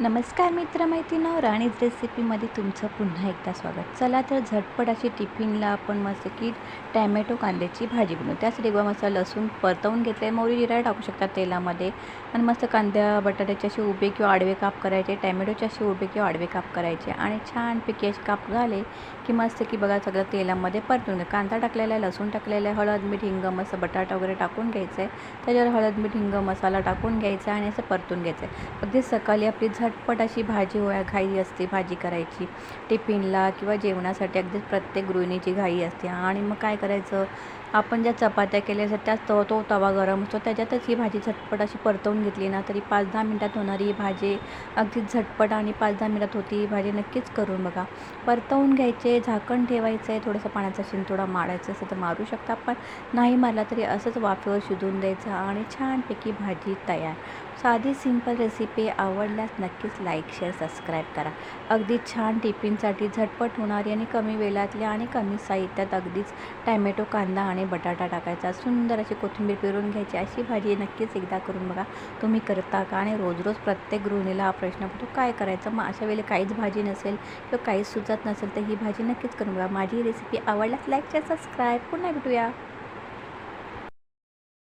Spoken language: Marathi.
नमस्कार मित्रमैत्रिणं राणीज रेसिपीमध्ये तुमचं पुन्हा एकदा स्वागत. चला तर झटपट अशी टिफिनला आपण मस्त की टॅमॅटो कांद्याची भाजी बनवू. त्यासाठी बघा मस्त लसूण परतवून घेतले. मोरी जिरा टाकू शकता तेलामध्ये. आणि मस्त कांद्या बटाट्याचे असे उभे किंवा आडवे काप करायचे. टॅमॅटोचे असे उभे किंवा आडवे काप करायचे. आणि छानपैकी असे काप झाले की मस्त की बघा सगळं तेलामध्ये परतून घ्या. कांदा टाकलेला आहे लसूण टाकलेला आहे हळद मीठ हिंग मस्त बटाटा वगैरे टाकून घ्यायचं. आहे त्याच्यावर हळद मीठ हिंग मसाला टाकून घ्यायचा आणि असं परतून घ्यायचं. आहे अगदी सकाळी आपली झटपट अशी भाजी होया घाई असते भाजी करायची. टिफिनला किंवा जेवणासाठी अगदी प्रत्येक गृहिणीची घाई असते. आणि मग काय करायचं? आपण ज्या चपात्या केल्या असतात त्याच तो तो तवा गरम असतो. त्याच्यातच ही भाजी झटपट अशी परतवून घेतली ना तरी पाच दहा मिनटात होणारी ही भाजी अगदी झटपट आणि पाच दहा मिनटात होती ही भाजी नक्कीच करून बघा. परतवून घ्यायचे झाकण ठेवायचं आहे थोडंसं पाण्याचा शिंतोडा मारायचं असं तर मारू शकता पण नाही मारला तरी असंच वाफेवर शिजवून द्यायचं आणि छानपैकी भाजी तयार. साधी सिंपल रेसिपी आवडल्यास नक्कीच लाईक शेअर सबस्क्राईब करा. अगदी छान टिफिनसाठी झटपट होणारी आणि कमी वेळातली आणि कमी साहित्यात अगदीच टॅमॅटो कांदा आणि बटाटा टाकायचा. सुंदर अशी कोथिंबीर पिरून घ्यायची. अशी भाजी नक्कीच एकदा करून बघा. तुम्ही करता का आणि रोज रोज प्रत्येक गृहिणीला हा प्रश्न पडतो काय करायचं? मग अशा वेळेला काहीच भाजी नसेल किंवा काहीच सुचत नसेल तर ही भाजी नक्कीच करून बघा. माझी रेसिपी आवडल्यास लाईक शेअर सबस्क्राईब पुन्हा भेटूया.